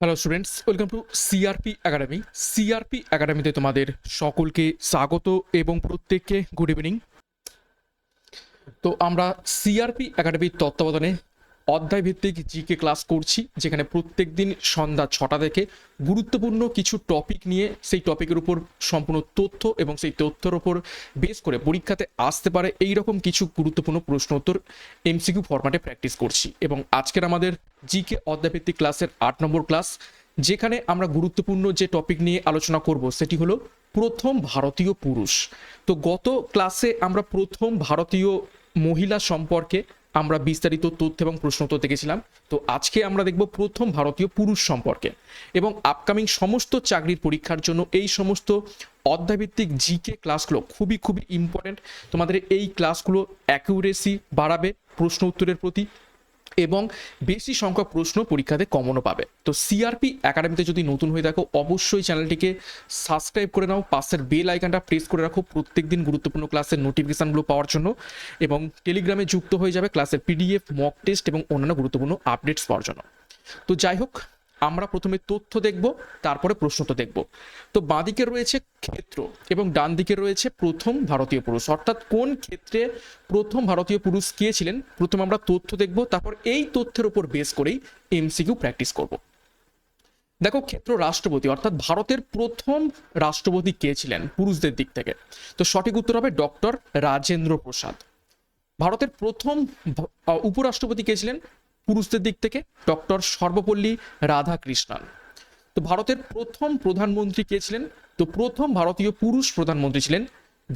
Hello students welcome to CRP academy CRP একাডেমিতে তোমাদের সকলকে স্বাগত এবং প্রত্যেককে গুড ইভিনিং তো আমরা সিআরপি একাডেমির তত্ত্বাবধানে অধ্যায় ভিত্তিক জিকে ক্লাস করছি, যেখানে প্রত্যেক দিন সন্ধ্যা ছটা থেকে গুরুত্বপূর্ণ কিছু টপিক নিয়ে সেই টপিকের উপর সম্পূর্ণ তথ্য এবং সেই তথ্যের উপর বেস করে পরীক্ষাতে আসতে পারে এই রকম কিছু গুরুত্বপূর্ণ প্রশ্ন উত্তর এমসিকিউ ফরম্যাটে প্র্যাকটিস করছি। এবং আজকের আমাদের জিকে অধ্যায়ভিত্তিক ক্লাসের আট নম্বর ক্লাস, যেখানে আমরা গুরুত্বপূর্ণ যে টপিক নিয়ে আলোচনা করব সেটি হলো প্রথম ভারতীয় পুরুষ। তো গত ক্লাসে আমরা প্রথম ভারতীয় মহিলা সম্পর্কে আমরা বিস্তারিত তথ্য এবং প্রশ্ন উত্তর দেখেছিলাম। তো আজকে আমরা দেখব প্রথম ভারতীয় পুরুষ সম্পর্কে এবং আপকামিং সমস্ত চাকরির পরীক্ষার জন্য এই সমস্ত অধ্যায়ভিত্তিক জিকে ক্লাসগুলো খুবই খুবই ইম্পর্ট্যান্ট তোমাদের এই ক্লাসগুলো অ্যাকিউরেসি বাড়াবে প্রশ্ন উত্তরের প্রতি। এবং বেশি সংখ্যক প্রশ্ন পরীক্ষাতে কমনও পাবে। তো সিআরপি একাডেমিতে যদি নতুন হয়ে থাকো, অবশ্যই চ্যানেলটিকে সাবস্ক্রাইব করে নাও। পাশের বেল আইকনটা প্রেস করে রাখো প্রত্যেক দিন গুরুত্বপূর্ণ ক্লাসের নোটিফিকেশানগুলো পাওয়ার জন্য এবং টেলিগ্রামে যুক্ত হয়ে যাবে ক্লাসের পিডিএফ মক টেস্ট এবং অন্যান্য গুরুত্বপূর্ণ আপডেটস পাওয়ার জন্য। তো যাই হোক আমরা প্রথমে তথ্য দেখব, তারপরে প্রশ্ন তো দেখব। তো বাঁদিকে রয়েছে ক্ষেত্র এবং ডান দিকে রয়েছে প্রথম ভারতীয় পুরুষ। অর্থাৎ কোন ক্ষেত্রে প্রথম ভারতীয় পুরুষ কে ছিলেন? প্রথম আমরা তথ্য দেখব, তারপর এই তথ্যের উপর বেস করেই এমসিকিউ প্র্যাকটিস করব। দেখো, ক্ষেত্র রাষ্ট্রপতি, অর্থাৎ ভারতের প্রথম রাষ্ট্রপতি কে ছিলেন পুরুষদের দিক থেকে? তো সঠিক উত্তর হবে ডক্টর রাজেন্দ্র প্রসাদ। ভারতের প্রথম উপরাষ্ট্রপতি কে ছিলেন? পুরুষদের দিক থেকে ডক্টর সর্বপল্লী রাধাকৃষ্ণন। তো ভারতের প্রথম প্রধানমন্ত্রী কে ছিলেন? তো প্রথম ভারতীয় পুরুষ প্রধানমন্ত্রী ছিলেন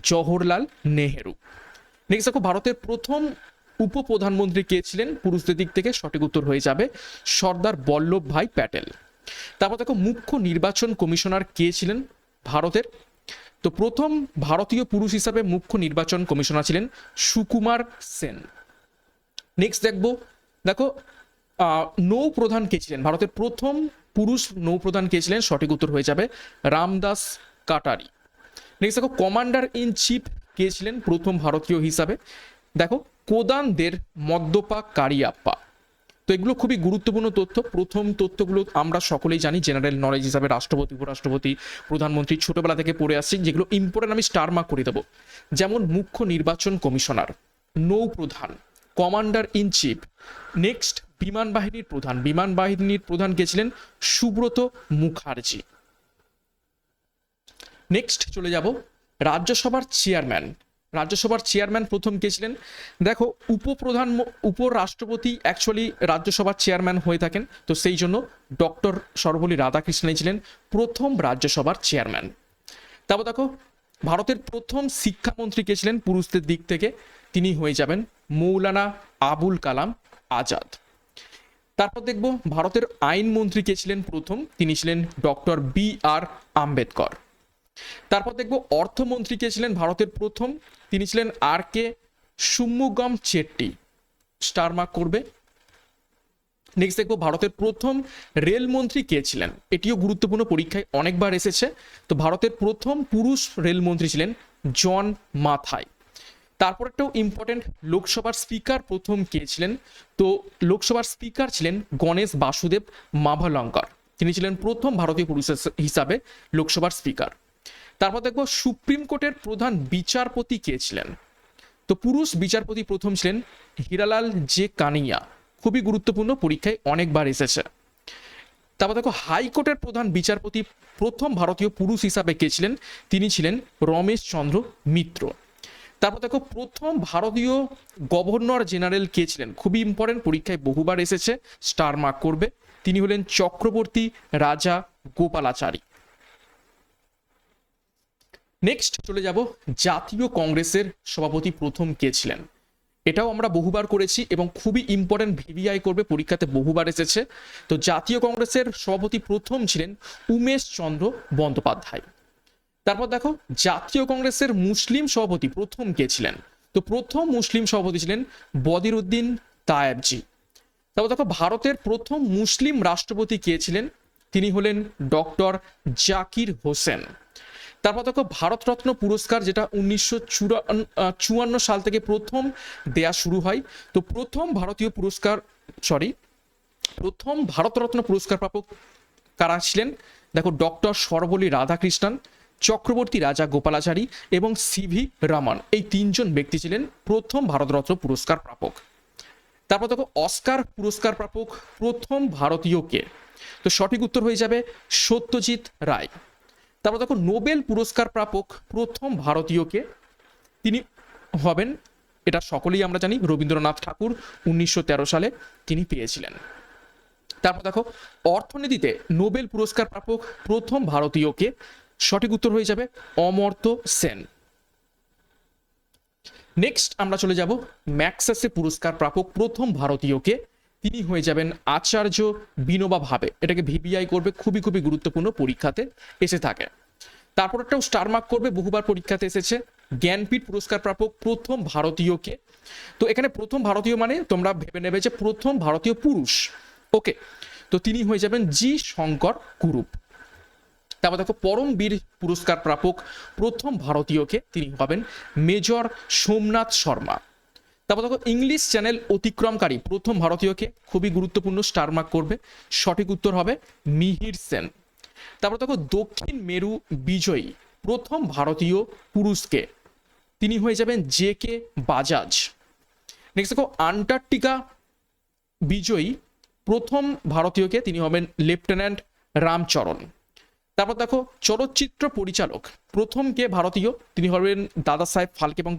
জওহরলাল নেহেরু। নেক্সট দেখো ভারতের প্রথম উপপ্রধানমন্ত্রী কে ছিলেন? পুরুষদের দিক থেকে সঠিক উত্তর হয়ে যাবে সর্দার বল্লভ ভাই প্যাটেল। তারপর দেখো, মুখ্য নির্বাচন কমিশনার কে ছিলেন ভারতের? তো প্রথম ভারতীয় পুরুষ হিসাবে মুখ্য নির্বাচন কমিশনার ছিলেন সুকুমার সেন। নেক্সট দেখব দেখো নৌ প্রধান কে ছিলেন? ভারতের প্রথম পুরুষ নৌ প্রধান কে ছিলেন? সঠিক উত্তর হয়ে যাবে রামদাস কাটারি। নেক্সট দেখো কমান্ডার ইন চিফ কে ছিলেন প্রথম ভারতীয় হিসাবে। দেখো, কোদানদের মদ্যপা কারিয়াপ্পা। তো এগুলো খুবই গুরুত্বপূর্ণ তথ্য। প্রথম তথ্যগুলো আমরা সকলেই জানি জেনারেল নলেজ হিসাবে রাষ্ট্রপতি, উপরাষ্ট্রপতি, প্রধানমন্ত্রী ছোটবেলা থেকে পড়ে আসছি, যেগুলো ইম্পর্টেন্ট আমি স্টার মার্ক করে দেবো। যেমন মুখ্য নির্বাচন কমিশনার নৌ প্রধান কমান্ডার ইন চিফ। নেক্সট, বিমান বাহিনীর প্রধান। বিমান বাহিনীর প্রধান কে ছিলেন সুব্রত মুখার্জি। নেক্সট চলে যাব রাজ্যসভার চেয়ারম্যান। রাজ্যসভার চেয়ারম্যান প্রথম কে ছিলেন? দেখো, উপপ্রধান, উপরাষ্ট্রপতি অ্যাকচুয়ালি রাজ্যসভার চেয়ারম্যান হয়ে থাকেন। তো সেই জন্য ডক্টর সর্বপল্লী রাধাকৃষ্ণই ছিলেন প্রথম রাজ্যসভার চেয়ারম্যান। তারপর দেখো, ভারতের প্রথম শিক্ষামন্ত্রী কে ছিলেন? পুরুষদের দিক থেকে তিনি হয়ে যাবেন মৌলানা আবুল কালাম আজাদ। তারপর দেখব ভারতের আইনমন্ত্রী কে ছিলেন প্রথম? তিনি ছিলেন ডক্টর বি আর আম্বেদকর। তারপর দেখব অর্থমন্ত্রী কে ছিলেন ভারতের প্রথম? তিনি ছিলেন R K Shanmukham Chetty star mark করবে। নেক্সট দেখব ভারতের প্রথম রেলমন্ত্রী কে ছিলেন? এটিও গুরুত্বপূর্ণ, পরীক্ষায় অনেকবার এসেছে। তো ভারতের প্রথম পুরুষ রেলমন্ত্রী ছিলেন জন মাথাই। তারপর একটাও ইম্পর্টেন্ট লোকসভার স্পিকার প্রথম কে ছিলেন? তো লোকসভার স্পিকার ছিলেন গণেশ বাসুদেব মাভালঙ্কর। তিনি ছিলেন প্রথম ভারতীয় পুরুষ হিসাবে লোকসভার স্পিকার তারপর দেখব সুপ্রিম কোর্টের প্রধান বিচারপতি কে ছিলেন? তো পুরুষ বিচারপতি প্রথম ছিলেন হীরালাল জে কানিয়া। খুবই গুরুত্বপূর্ণ, পরীক্ষায় অনেকবার এসেছে। তারপর দেখো হাইকোর্টের প্রধান বিচারপতি প্রথম ভারতীয় পুরুষ হিসাবে কে ছিলেন? তিনি ছিলেন রমেশ চন্দ্র মিত্র। তারপর দেখো, প্রথম ভারতীয় গভর্নর জেনারেল কে ছিলেন? খুবই ইম্পর্টেন্ট পরীক্ষায় বহুবার এসেছে স্টার মার্ক করবে। তিনি হলেন চক্রবর্তী রাজা গোপালাচারী। নেক্সট চলে যাব, জাতীয় কংগ্রেসের সভাপতি প্রথম কে ছিলেন? এটাও আমরা বহুবার করেছি এবং খুবই ইম্পর্টেন্ট ভিভিআই করবে, পরীক্ষাতে বহুবার এসেছে। তো জাতীয় কংগ্রেসের সভাপতি প্রথম ছিলেন উমেশ চন্দ্র বন্দ্যোপাধ্যায়। তারপর দেখো, জাতীয় কংগ্রেসের মুসলিম সভাপতি প্রথম কে ছিলেন? তো প্রথম মুসলিম সভাপতি ছিলেন বদিরুদ্দিন তায়েবজি। তারপর দেখো, ভারতের প্রথম মুসলিম রাষ্ট্রপতি কে ছিলেন? তিনি হলেন ডক্টর জাকির হোসেন। তারপর দেখো, ভারতরত্ন পুরস্কার যেটা উনিশশো চুয়ান্ন সাল থেকে প্রথম দেয়া শুরু হয়। তো প্রথম ভারতীয় পুরস্কার সরি প্রথম ভারতরত্ন পুরস্কার প্রাপক কারা ছিলেন? দেখো, ডক্টর সর্বলী রাধাকৃষ্ণন চক্রবর্তী রাজা গোপালাচারী এবং সিভি রামান। এই তিনজন ব্যক্তি ছিলেন প্রথম ভারতরত্ন পুরস্কার প্রাপক। তারপর দেখো, অস্কার পুরস্কার প্রাপক প্রথম ভারতীয় কে? তো সঠিক উত্তর হয়ে যাবে সত্যজিৎ রায়। তারপর দেখো, নোবেল পুরস্কার প্রাপক প্রথম ভারতীয় কে? তিনি হবেন, এটা সকলেই আমরা জানি, রবীন্দ্রনাথ ঠাকুর উনিশশো তেরো সালে তিনি পেয়েছিলেন। তারপর দেখো, অর্থনীতিতে নোবেল পুরস্কার প্রাপক প্রথম ভারতীয়কে সঠিক উত্তর হয়ে যাবে অমর্ত্য সেন। নেক্সট আমরা চলে যাব ম্যাক্সাসে পুরস্কার প্রাপক প্রথম ভারতীয়কে। তিনি হয়ে যাবেন আচার্য বিনোবা ভাবে। এটাকে ভিবিআই করবে খুবই খুবই গুরুত্বপূর্ণ পরীক্ষাতে এসে থাকে। তারপর একটাও স্টার মার্ক করবে, বহুবার পরীক্ষাতে এসেছে। জ্ঞানপীঠ পুরস্কার প্রাপক প্রথম ভারতীয়কে। তো এখানে প্রথম ভারতীয় মানে তোমরা ভেবে নেবে যে প্রথম ভারতীয় পুরুষ। ওকে তো তিনি হয়ে যাবেন জি শঙ্কর কুরুপ। তারপর দেখো পরমবীর পুরস্কার প্রাপক প্রথম ভারতীয়কে তিনি হবেন মেজর সোমনাথ শর্মা। তারপর দেখো ইংলিশ চ্যানেল অতিক্রমকারী প্রথম ভারতীয়কে খুবই গুরুত্বপূর্ণ স্টার মার্ক করবে। সঠিক উত্তর হবে মিহির সেন। তারপর দেখো দক্ষিণ মেরু বিজয়ী প্রথম ভারতীয় পুরুষকে তিনি হয়ে যাবেন জে কে বাজাজ। নেক্সট দেখো, আন্টার্কটিকা বিজয়ী প্রথম ভারতীয়কে তিনি হবেন লেফটেন্যান্ট রামচরণ। তারপর দেখো, চলচ্চিত্র পরিচালক প্রথম কে ভারতীয়? তিনি হবেন দাদা সাহেব ফালকে এবং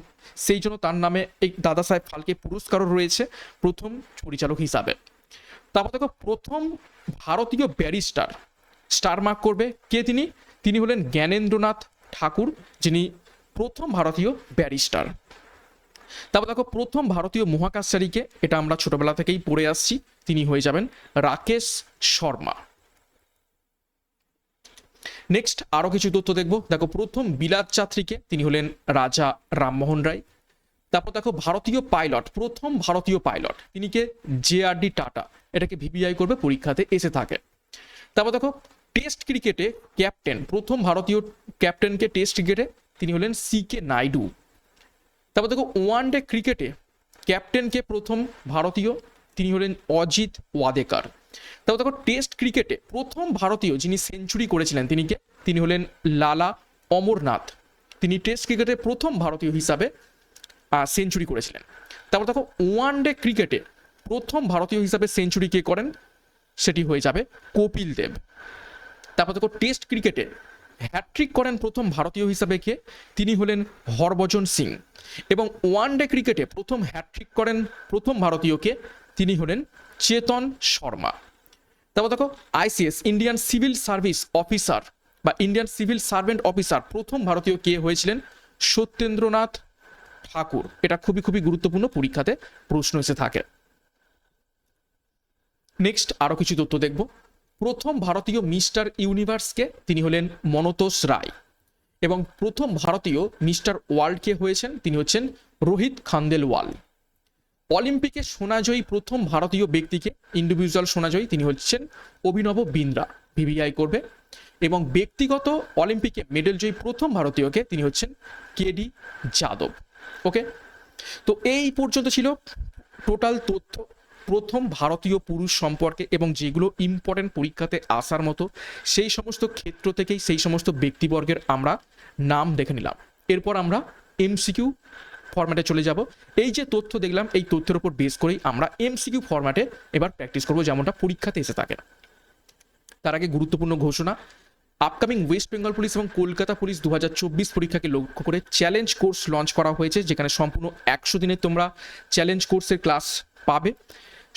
সেই জন্য তার নামে এই দাদা সাহেব ফালকে পুরস্কারও রয়েছে প্রথম পরিচালক হিসাবে। তারপর দেখো, প্রথম ভারতীয় ব্যারিস্টার স্টার মার্ক করবে কে তিনি? তিনি হলেন জ্ঞানেন্দ্রনাথ ঠাকুর, যিনি প্রথম ভারতীয় ব্যারিস্টার। তারপর দেখো, প্রথম ভারতীয় মহাকাশচারীকে, এটা আমরা ছোটবেলা থেকেই পড়ে আসছি, তিনি হয়ে যাবেন রাকেশ শর্মা। নেক্সট আরও কিছু তথ্য দেখব। দেখো, প্রথম বিলাত যাত্রীকে তিনি হলেন রাজা রামমোহন রায়। তারপর দেখো, ভারতীয় পাইলট, প্রথম ভারতীয় পাইলট, তিনি কে? J R D Tata. এটাকে ভিবিআই করবে, পরীক্ষাতে এসে থাকে। তারপর দেখো, টেস্ট ক্রিকেটে ক্যাপ্টেন, প্রথম ভারতীয় ক্যাপ্টেনকে টেস্ট ক্রিকেটে তিনি হলেন সি কে নাইডু। তারপর দেখো, ওয়ান ডে ক্রিকেটে ক্যাপ্টেনকে প্রথম ভারতীয় তিনি হলেন অজিত ওয়াদেকার। তারপর দেখো টেস্ট ক্রিকেটে প্রথম ভারতীয় যিনি সেঞ্চুরি করেছিলেন, তিনি কে? তিনি হলেন লালা অমরনাথ। তিনি টেস্ট ক্রিকেটে প্রথম ভারতীয় হিসাবে সেঞ্চুরি করেছিলেন। তারপর দেখো ওয়ান ডে ক্রিকেটে প্রথম ভারতীয় হিসাবে সেঞ্চুরি কে করেন? সেটি হয়ে যাবে কপিল দেব। তারপর দেখো টেস্ট ক্রিকেটে হ্যাট্রিক করেন প্রথম ভারতীয় হিসাবে কে? তিনি হলেন হরভজন সিং। এবং ওয়ান ডে ক্রিকেটে প্রথম হ্যাট্রিক করেন প্রথম ভারতীয়কে তিনি হলেন চেতন শর্মা। তারপর দেখো, ICS Indian civil service officer বা ইন্ডিয়ান সিভিল সার্ভেন্ট অফিসার প্রথম ভারতীয় কে হয়েছিলেন? সত্যেন্দ্রনাথ ঠাকুর। এটা খুবই খুবই গুরুত্বপূর্ণ পরীক্ষাতে প্রশ্ন এসে থাকে। নেক্সট আরও কিছু তথ্য দেখব। প্রথম ভারতীয় মিস্টার ইউনিভার্সকে তিনি হলেন মনতোষ রায়। এবং প্রথম ভারতীয় মিস্টার ওয়ার্ল্ডকে হয়েছেন? তিনি হচ্ছেন রোহিত খান্দেলওয়াল। অলিম্পিকে সোনাজয়ী প্রথম ভারতীয় ব্যক্তিকে ইন্ডিভিজুয়াল সোনাজয়ী তিনি হচ্ছেন অভিনব বিন্দ্রা। ভিভিআই করবে। এবং ব্যক্তিগত অলিম্পিকে মেডেল জয়ী প্রথম ভারতীয়কে তিনি হচ্ছেন কেডি যাদব। ওকে তো এই পর্যন্ত ছিল টোটাল তথ্য প্রথম ভারতীয় পুরুষ সম্পর্কে এবং যেগুলো ইম্পর্টেন্ট পরীক্ষাতে আসার মতো, সেই সমস্ত ক্ষেত্র থেকেই সেই সমস্ত ব্যক্তিবর্গের আমরা নাম দেখে নিলাম। এরপর আমরা এমসিকিউ ফরম্যাটে চলে যাব। এই যে তথ্য দেখলাম, এই তথ্যের উপর বেস করেই আমরা এমসিকিউ ফরম্যাটে এবার প্র্যাকটিস করব, যেমনটা পরীক্ষাতে এসে থাকে। না তার আগে গুরুত্বপূর্ণ ঘোষণা আপকামিং ওয়েস্ট বেঙ্গল পুলিশ এবং কলকাতা পুলিশ দু হাজার চব্বিশ পরীক্ষাকে লক্ষ্য করে চ্যালেঞ্জ কোর্স লঞ্চ করা হয়েছে, যেখানে সম্পূর্ণ একশো দিনে তোমরা চ্যালেঞ্জ কোর্সের ক্লাস পাবে।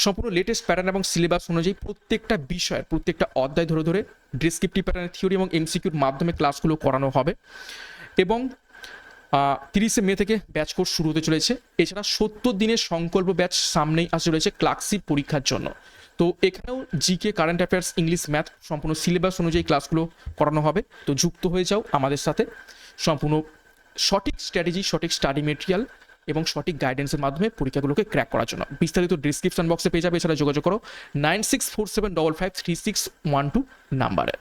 সম্পূর্ণ লেটেস্ট প্যাটার্ন এবং সিলেবাস অনুযায়ী প্রত্যেকটা বিষয়ের, প্রত্যেকটা অধ্যায় ধরে ধরে ডিসক্রিপটিভ প্যাটার্নের থিওরি এবং এমসিকিউর মাধ্যমে ক্লাসগুলো করানো হবে। এবং তিরিশে মে থেকে ব্যাচ কোর্স শুরু হতে চলেছে। এছাড়া সত্তর দিনের সংকল্প ব্যাচ সামনেই আসতে রয়েছে ক্লার্কশিপ পরীক্ষার জন্য। তো এখানেও GK current affairs English math সম্পূর্ণ সিলেবাস অনুযায়ী ক্লাসগুলো করানো হবে। তো যুক্ত হয়ে যাও আমাদের সাথে। সম্পূর্ণ সঠিক স্ট্র্যাটেজি সঠিক স্টাডি মেটেরিয়াল এবং সঠিক গাইডেন্সের মাধ্যমে পরীক্ষাগুলোকে ক্র্যাক করার জন্য। বিস্তারিত ডিসক্রিপশন বক্সে পেয়ে যাবে, এছাড়া যোগাযোগ করো nine six four seven double five three six one two নাম্বারে।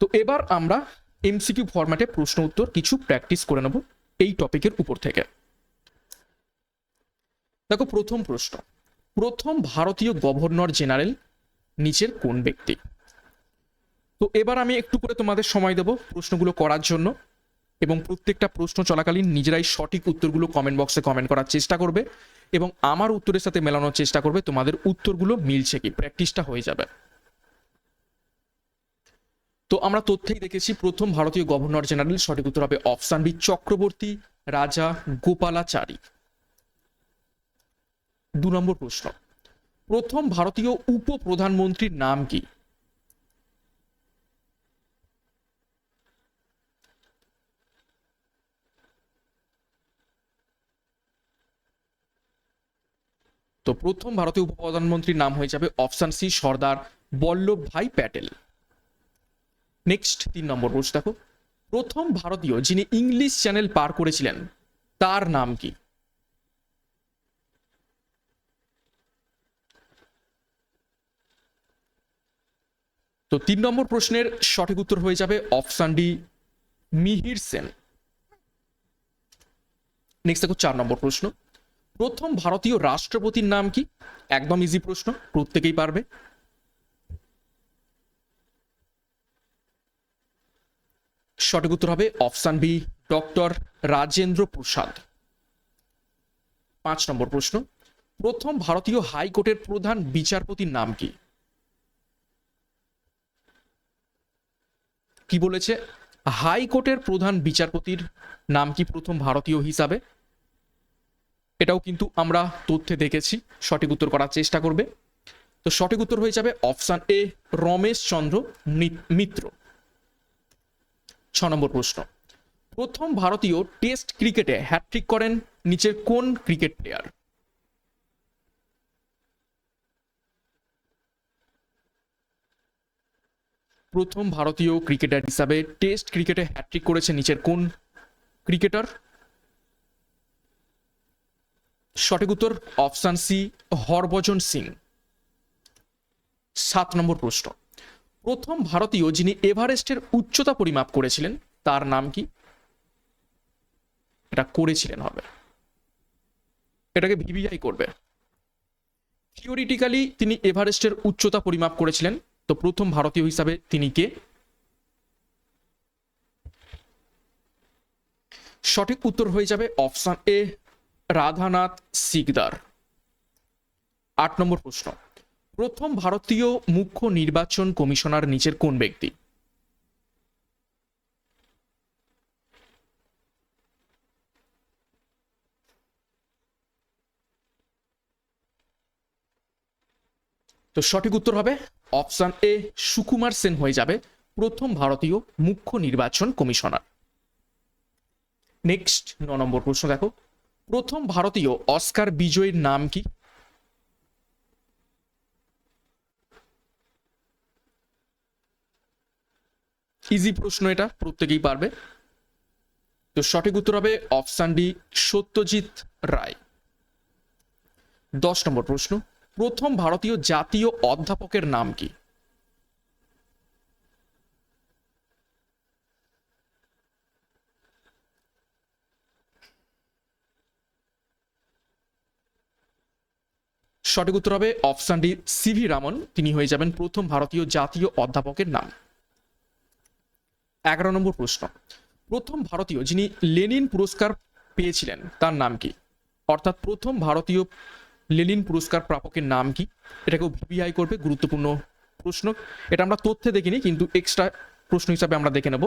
তো এবার আমরা এমসিকিউ ফরম্যাটে প্রশ্ন উত্তর কিছু প্র্যাকটিস করে নেব এই টপিকের উপর থেকে। দেখো, প্রথম প্রশ্ন। প্রথম ভারতীয় গভর্নর জেনারেল নিচের কোন ব্যক্তি? তো এবার আমি একটু করে তোমাদের সময় দেব প্রশ্নগুলো করার জন্য এবং প্রত্যেকটা প্রশ্ন চলাকালীন নিজেরাই সঠিক উত্তরগুলো কমেন্ট বক্সে কমেন্ট করার চেষ্টা করবে এবং আমার উত্তরের সাথে মেলানোর চেষ্টা করবে তোমাদের উত্তরগুলো মিলছে কি? প্র্যাকটিসটা হয়ে যাবে। তো আমরা তথ্যেই দেখেছি, প্রথম ভারতীয় গভর্নর জেনারেল সঠিক উত্তর হবে অপশান বি, চক্রবর্তী রাজা গোপালাচারী। দু নম্বর প্রশ্ন, প্রথম ভারতীয় উপপ্রধানমন্ত্রীর নাম কি? তো প্রথম ভারতীয় উপপ্রধানমন্ত্রীর নাম হয়ে যাবে অপশান সি, সর্দার বল্লভ ভাই প্যাটেল। নেক্সট তিন নম্বর প্রশ্ন দেখো। প্রথম ভারতীয় যিনি ইংলিশ চ্যানেল পার করেছিলেন, তার নাম কি? তো তিন নম্বর প্রশ্নের সঠিক উত্তর হয়ে যাবে option D Mihir Sen. Next দেখো চার নম্বর প্রশ্ন। প্রথম ভারতীয় রাষ্ট্রপতির নাম কি? একদম ইজি প্রশ্ন, প্রত্যেকেই পারবে। সঠিক উত্তর হবে option B, doctor Rajendra Prasad. পাঁচ নম্বর প্রশ্ন, প্রথম ভারতীয় হাইকোর্টের প্রধান বিচারপতির নাম কি? কি বলেছে? হাইকোর্টের প্রধান বিচারপতির নাম কি প্রথম ভারতীয় হিসাবে? এটাও কিন্তু আমরা তথ্যে দেখেছি, সঠিক উত্তর করার চেষ্টা করবে। তো সঠিক উত্তর হয়ে যাবে অপশান এ, রমেশ চন্দ্র মিত্র। ছ নম্বর প্রশ্ন। প্রথম ভারতীয় টেস্ট ক্রিকেটে হ্যাট্রিক করেন নিচের কোন ক্রিকেট প্লেয়ার প্রথম ভারতীয় ক্রিকেটার হিসাবে টেস্ট ক্রিকেটে হ্যাট্রিক করেছে নিচের কোন ক্রিকেটার? সঠিক উত্তর অপশান সি হরভজন সিং। সাত নম্বর প্রশ্ন। প্রথম ভারতীয় যিনি এভারেস্টের উচ্চতা পরিমাপ করেছিলেন, তার নাম কি? এটা করেছিলেন হবে। এটাকে ভিভিআই করবে। থিওরিটিক্যালি তিনি এভারেস্টের উচ্চতা পরিমাপ করেছিলেন, তো প্রথম ভারতীয় হিসাবে তিনি কে? সঠিক উত্তর হয়ে যাবে অপশান এ, রাধানাথ সিকদার। আট নম্বর প্রশ্ন। প্রথম ভারতীয় মুখ্য নির্বাচন কমিশনার নিচের কোন ব্যক্তি? তো সঠিক উত্তর হবে অপশন এ, সুকুমার সেন হয়ে যাবে প্রথম ভারতীয় মুখ্য নির্বাচন কমিশনার। নেক্সট ন নম্বর প্রশ্ন দেখো। প্রথম ভারতীয় অস্কার বিজয়ীর নাম কি? ইজি প্রশ্ন এটা, প্রত্যেকেই পারবে। তো সঠিক উত্তর হবে অপশান ডি, সত্যজিৎ রায়। দশ নম্বর প্রশ্ন, প্রথম ভারতীয় জাতীয় অধ্যাপকের নাম কি? সঠিক উত্তর হবে অপশান ডি, সিভি রামন। তিনি হয়ে যাবেন প্রথম ভারতীয় জাতীয় অধ্যাপকের নাম। এগারো নম্বর প্রশ্ন। প্রথম ভারতীয় যিনি লেনিন পুরস্কার পেয়েছিলেন, তার নাম কি? অর্থাৎ প্রথম ভারতীয় লেনিন পুরস্কার প্রাপকের নাম কি? এটাকেও ভিভিআই করবে, গুরুত্বপূর্ণ প্রশ্ন। এটা আমরা তথ্যে দেখিনি, কিন্তু এক্সট্রা প্রশ্ন হিসাবে আমরা দেখে নেব।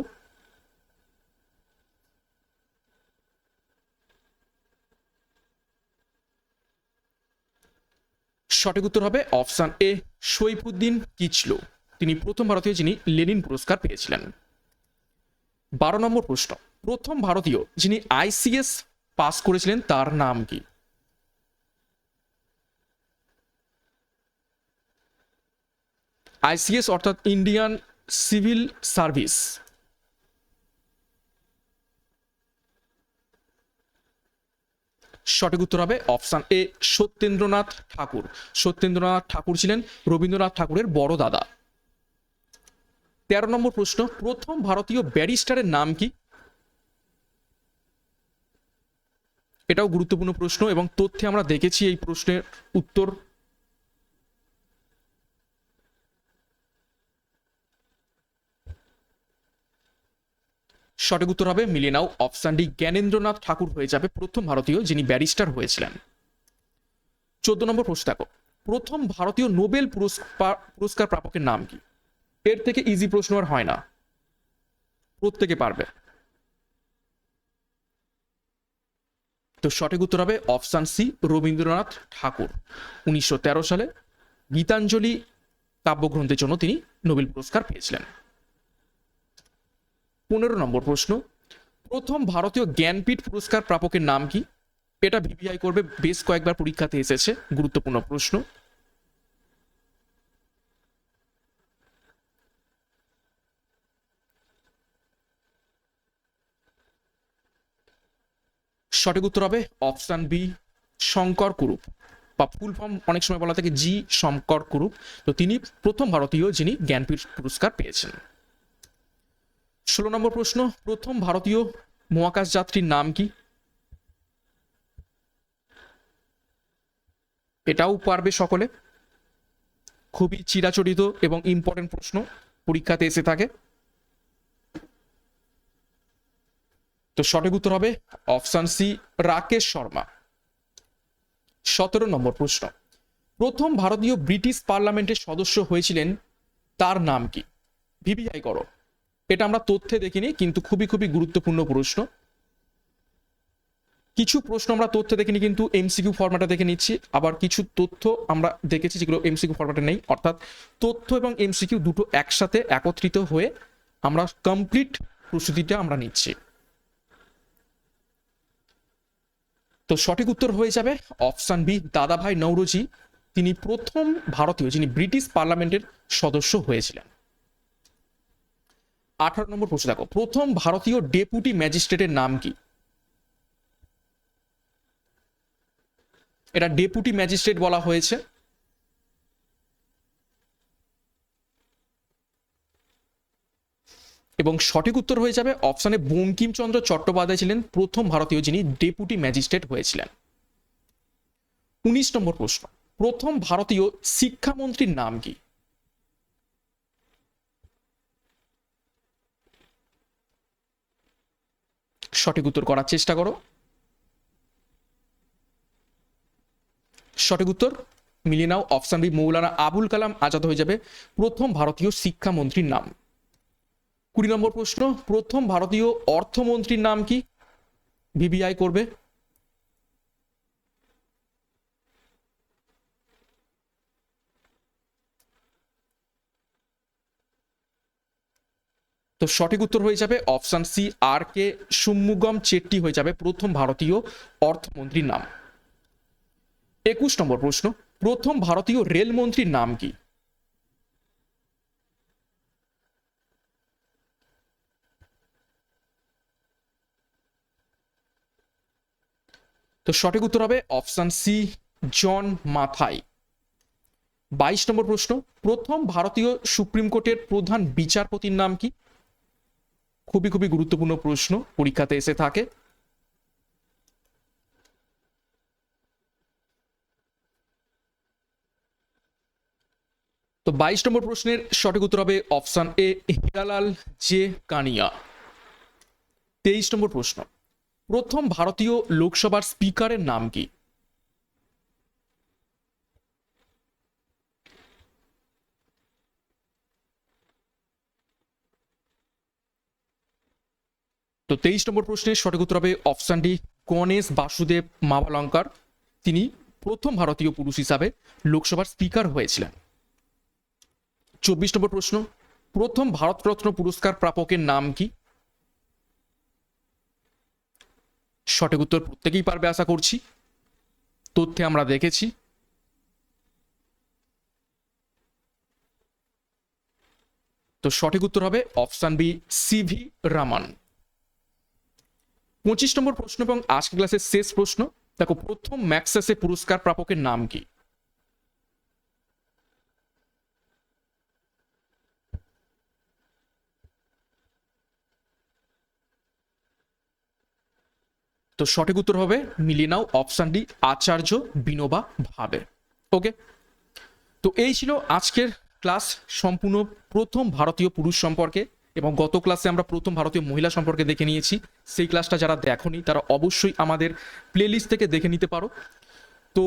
সঠিক উত্তর হবে অপশান এ সৈফুদ্দিন কিচলু। তিনি প্রথম ভারতীয় যিনি লেনিন পুরস্কার পেয়েছিলেন। বারো নম্বর প্রশ্ন। প্রথম ভারতীয় যিনি আইসিএস পাস করেছিলেন, তার নাম কি? আইসিএস অর্থাৎ ইন্ডিয়ান সিভিল সার্ভিস। সঠিক উত্তর হবে অপশান এ, সত্যেন্দ্রনাথ ঠাকুর। সত্যেন্দ্রনাথ ঠাকুর ছিলেন রবীন্দ্রনাথ ঠাকুরের বড় দাদা। তেরো নম্বর প্রশ্ন, প্রথম ভারতীয় ব্যারিস্টারের নাম কি? এটাও গুরুত্বপূর্ণ প্রশ্ন এবং তথ্যে আমরা দেখেছি এই প্রশ্নের উত্তর। সঠিক উত্তর হবে, মিলিয়ে নাও, অপশান ডি, জ্ঞানেন্দ্রনাথ ঠাকুর হয়ে যাবে প্রথম ভারতীয় যিনি ব্যারিস্টার হয়েছিলেন। চোদ্দ নম্বর প্রশ্ন দেখো, প্রথম ভারতীয় নোবেল পুরস্কার পুরস্কার প্রাপকের নাম কি? এর থেকে ইজি প্রশ্ন আর হয় না। প্রত্যেকে পারবে। তো সঠিক উত্তর হবে অপশান সি, রবীন্দ্রনাথ ঠাকুর। উনিশশো তেরো সালে গীতাঞ্জলি কাব্যগ্রন্থের জন্য তিনি নোবেল পুরস্কার পেয়েছিলেন। পনেরো নম্বর প্রশ্ন, প্রথম ভারতীয় জ্ঞানপীঠ পুরস্কার প্রাপকের নাম কি? এটা ভিভিআই করবে, বেশ কয়েকবার পরীক্ষাতে এসেছে, গুরুত্বপূর্ণ প্রশ্ন। সঠিক উত্তর হবে অপশান বি, শঙ্কর কুরুপ। বা ফুল ফর্ম অনেক সময় বলা থাকে জি, শঙ্কর কুরুপ। তো তিনি প্রথম ভারতীয় যিনি জ্ঞানপীঠ পুরস্কার পেয়েছেন। ষোলো নম্বর প্রশ্ন, প্রথম ভারতীয় মহাকাশ যাত্রীর নাম কি? এটাও পারবে সকলে। খুবই চিরাচরিত এবং ইম্পর্টেন্ট প্রশ্ন। পরীক্ষাতে এসে থাকে। তো সঠিক উত্তর হবে অপশান সি, রাকেশ শর্মা। সতেরো নম্বর প্রশ্ন। প্রথম ভারতীয় ব্রিটিশ পার্লামেন্টের সদস্য হয়েছিলেন, তার নাম কি? ভিভিআই করো। এটা আমরা তথ্যে দেখিনি, কিন্তু খুবই খুবই গুরুত্বপূর্ণ প্রশ্ন। কিছু প্রশ্ন আমরা তথ্যে দেখিনি, কিন্তু এমসিকিউ ফরম্যাটে দেখে নিচ্ছি। আবার কিছু তথ্য আমরা দেখেছি যেগুলো এমসিকিউ ফরম্যাটে নেই। অর্থাৎ তথ্য এবং এমসিকিউ দুটো একসাথে একত্রিত হয়ে আমরা কমপ্লিট প্রস্তুতিটা আমরা নিচ্ছি। তো সঠিক উত্তর হয়ে যাবে অপশান বি, দাদাভাই নৌরজি তিনি প্রথম ভারতীয় যিনি ব্রিটিশ পার্লামেন্টের সদস্য হয়েছিলেন। আঠারো নম্বর প্রশ্ন দেখো, প্রথম ভারতীয় ডেপুটি ম্যাজিস্ট্রেটের নাম কি? এটা ডেপুটি ম্যাজিস্ট্রেট বলা হয়েছে। এবং সঠিক উত্তর হয়ে যাবে অপশানে বঙ্কিমচন্দ্র চট্টোপাধ্যায় ছিলেন প্রথম ভারতীয় যিনি ডেপুটি ম্যাজিস্ট্রেট হয়েছিলেন। উনিশ নম্বর প্রশ্ন, প্রথম ভারতীয় শিক্ষামন্ত্রীর নাম কি? সঠিক উত্তর করার চেষ্টা করো। সঠিক উত্তর মিলিয়ে নাও, অপশান বি মৌলানা আবুল কালাম আজাদ হয়ে যাবে প্রথম ভারতীয় শিক্ষামন্ত্রীর নাম। কুড়ি নম্বর প্রশ্ন, প্রথম ভারতীয় অর্থমন্ত্রীর নাম কি? ভিভিআই করবে। তো সঠিক উত্তর হয়ে যাবে option C, R K Shanmukham Chetty হয়ে যাবে প্রথম ভারতীয় অর্থমন্ত্রীর নাম। একুশ নম্বর প্রশ্ন, প্রথম ভারতীয় রেলমন্ত্রীর নাম কি? তো সঠিক উত্তর হবে অপশান সি, জন মাথাই। বাইশ নম্বর প্রশ্ন, প্রথম ভারতীয় সুপ্রিম কোর্টের প্রধান বিচারপতির নাম কি? খুবই খুবই গুরুত্বপূর্ণ প্রশ্ন, পরীক্ষাতে এসে থাকে। তো বাইশ নম্বর প্রশ্নের সঠিক উত্তর হবে option A, Hiralal J Kania. তেইশ নম্বর প্রশ্ন প্রথম ভারতীয় লোকসভার স্পিকারের নাম কি? তো তেইশ নম্বর প্রশ্নের সঠিক উত্তর হবে অপশান ডি গণেশ বাসুদেব মাভালঙ্কার তিনি প্রথম ভারতীয় পুরুষ হিসাবে লোকসভার স্পিকার হয়েছিলেন। চব্বিশ নম্বর প্রশ্ন, প্রথম ভারতরত্ন পুরস্কার প্রাপকের নাম কি? সঠিক উত্তর প্রত্যেকেই পারবে আশা করছি। তথ্যে আমরা দেখেছি। তো সঠিক উত্তর হবে অপশান বি, সিভি রামান। পঁচিশ নম্বর প্রশ্ন এবং আজকে ক্লাসের শেষ প্রশ্ন। দেখো, প্রথম ম্যাক্সেসে পুরস্কার প্রাপকের নাম কি? তো সঠিক উত্তর হবে মিলিয়ে নাও option D Acharya Vinoba Bhave. Okay তো এই ছিল আজকের ক্লাস সম্পূর্ণ প্রথম ভারতীয় পুরুষ সম্পর্কে এবং গত ক্লাসে আমরা প্রথম ভারতীয় মহিলা সম্পর্কে দেখে নিয়েছি। সেই ক্লাসটা যারা দেখোনি, তারা অবশ্যই আমাদের প্লেলিস্ট থেকে দেখে নিতে পারো। তো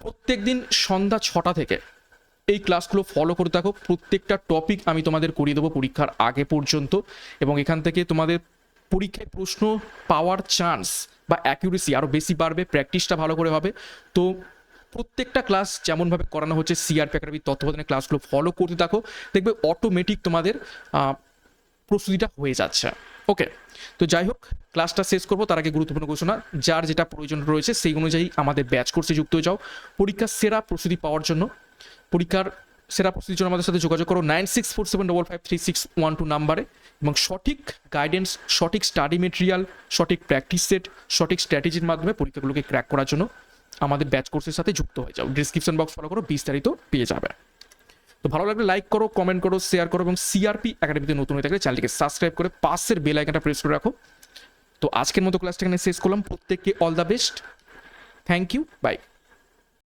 প্রত্যেক দিন সন্ধ্যা ছটা থেকে এই ক্লাসগুলো ফলো করে থাকো। প্রত্যেকটা টপিক আমি তোমাদের করিয়ে দেবো পরীক্ষার আগে পর্যন্ত এবং এখান থেকে তোমাদের পরীক্ষায় প্রশ্ন পাওয়ার চান্স বা অ্যাকিউরেসি আরও বেশি বাড়বে প্র্যাকটিসটা ভালো করে হবে। তো প্রত্যেকটা ক্লাস যেমনভাবে করানো হচ্ছে সিআরপি একাডেমির তত্ত্বাবধানে ক্লাসগুলো ফলো করতে থাকো। দেখবে অটোমেটিক তোমাদের প্রস্তুতিটা হয়ে যাচ্ছে। ওকে তো যাই হোক ক্লাসটা শেষ করব, তার আগে গুরুত্বপূর্ণ ঘোষণা, যার যেটা প্রয়োজন রয়েছে সেই অনুযায়ী আমাদের ব্যাচ কোর্সে যুক্ত হয়ে যাও। পরীক্ষার সেরা প্রস্তুতি পাওয়ার জন্য, পরীক্ষার সেরা প্রস্তুতির জন্য আমাদের সাথে যোগাযোগ করো nine six four seven double five three six one two নাম্বারে এবং সঠিক গাইডেন্স সঠিক স্টাডি মেটেরিয়াল সঠিক প্র্যাকটিস সেট সঠিক স্ট্র্যাটেজির মাধ্যমে পরীক্ষাগুলোকে ক্র্যাক করার জন্য আমাদের ব্যাচ কোর্সের সাথে যুক্ত হয়ে যাও। ডিসক্রিপশন বক্স ফলো করো, বিস্তারিত পেয়ে যাবে। তো ভালো লাগলে লাইক করো কমেন্ট করো শেয়ার করো এবং সিআরপি একাডেমিতে নতুন হয়ে থাকলে চ্যানেলটিকে সাবস্ক্রাইব করে পাশের বেল আইকনটা প্রেস করে রাখো। তো আজকের মতো ক্লাসটা এখানে শেষ করলাম। প্রত্যেককে all the best thank you bye